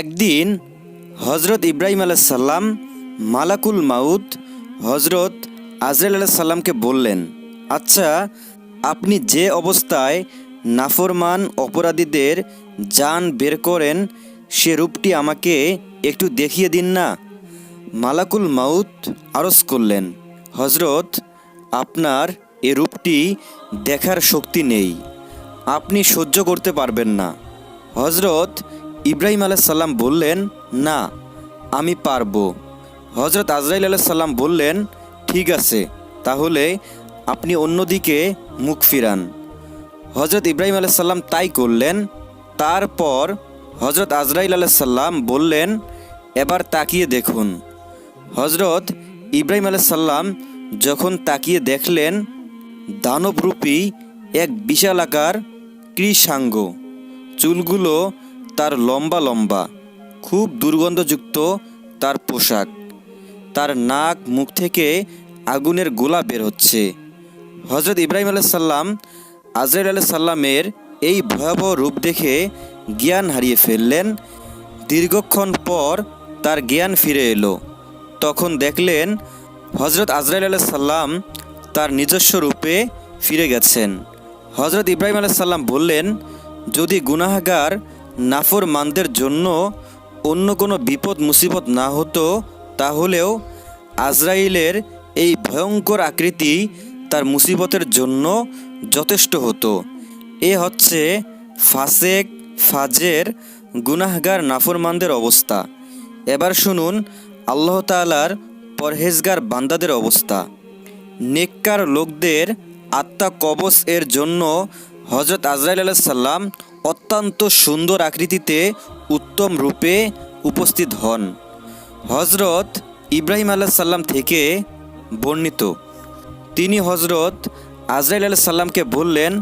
একদিন হজরত ইব্রাহিম আলাইসাল্লাম মালাকুল মাউদ হজরত আজরাইল আলাইসাল্লামকে বললেন আচ্ছা আপনি যে অবস্থায় নাফরমান অপরাধীদের যান বের করেন, সে রূপটি আমাকে একটু দেখিয়ে দিন না? মালাকুল মাউত আরজ করলেন হজরত আপনার এ রূপটি দেখার শক্তি নেই। আপনি সহ্য করতে পারবেন না। হজরত ইব্রাহিম আলাইসাল্লাম বললেন, না, আমি পারব। হজরত আজরাইল আলাইসাল্লাম বললেন, ঠিক আছে, তাহলে আপনি অন্যদিকে মুখ ফিরান। হজরত ইব্রাহিম আলাইসাল্লাম তাই করলেন। তারপর হজরত আজরাইল আলাইসাল্লাম বললেন, এবার তাকিয়ে দেখুন। হজরত ইব্রাহিম আলাইসাল্লাম যখন তাকিয়ে দেখলেন, দানবরূপী এক বিশাল আকার কৃষাঙ্গ চুলগুলো তার লম্বা লম্বা, খুব দুর্গন্ধযুক্ত তার পোশাক। তার নাক মুখ থেকে আগুনের গোলা বের হচ্ছে। হজরত ইব্রাহিম আলাইসাল্লাম আজরাইল সাল্লামের এই ভয়াবহ রূপ দেখে জ্ঞান হারিয়ে ফেললেন। দীর্ঘক্ষণ পর তার জ্ঞান ফিরে এলো। তখন দেখলেন হজরত আজরাইল আলাহ সাল্লাম তার নিজস্ব রূপে ফিরে গেছেন। হজরত ইব্রাহিম আলাহ সাল্লাম বললেন, যদি গুনাহগার নাফর মানদের জন্য অন্য কোনো বিপদ, মুসিবত না হতো, তাহলেও আজরাইলের এই ভয়ঙ্কর আকৃতি তার মুসিবতের জন্য যথেষ্ট হতো। এ হচ্ছে ফাসেক ফাজের গুনাহগার নাফরমানদের অবস্থা। এবার শুনুন আল্লাহ তালার পরহেজগার বান্দাদের অবস্থা। নেককার লোকদের আত্মা কবচ এর জন্য হজরত আজরাইল আলাহ সাল্লাম অত্যন্ত সুন্দর আকৃতিতে উত্তম রূপে উপস্থিত হন। হজরত ইব্রাহিম আলাহ সাল্লাম থেকে বর্ণিত। তিনি হজরত আজরাইল আলাহ সাল্লামকে বললেন,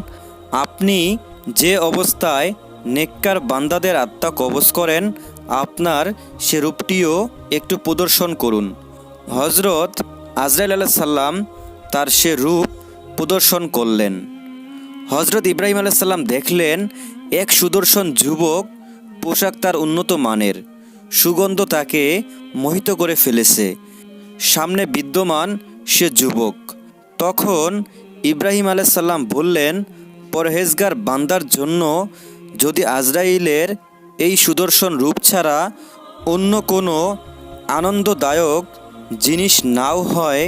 আপনি যে অবস্থায় নেককার বান্দাদের আত্মা কবজ করেন, আপনার সে রূপটিও একটু প্রদর্শন করুন। হজরত আজরাইল আলাহ সাল্লাম তার সে রূপ প্রদর্শন করলেন। হজরত ইব্রাহিম আলাহ সাল্লাম দেখলেন, এক সুদর্শন যুবক পোশাক তার উন্নত মানের, সুগন্ধ তাকে মোহিত করে ফেলেছে। সামনে বিদ্যমান সে যুবক। তখন ইব্রাহিম আলাইসাল্লাম বললেন, পরহেজগার বান্দার জন্য যদি আজরাইলের এই সুদর্শন রূপ ছাড়া অন্য কোনো আনন্দদায়ক জিনিস নাও হয়,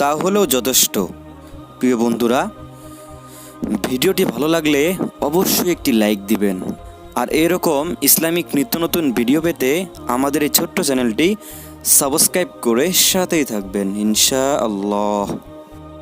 তাহলেও যথেষ্ট। প্রিয় বন্ধুরা ভিডিওটি ভালো লাগলে অবশ্যই একটি লাইক দিবেন। আর এরকম ইসলামিক নিত্য নতুন ভিডিও পেতে আমাদের এই ছোট্ট চ্যানেলটি সাবস্ক্রাইব করে সাথেই থাকবেন। ইনশা আল্লাহ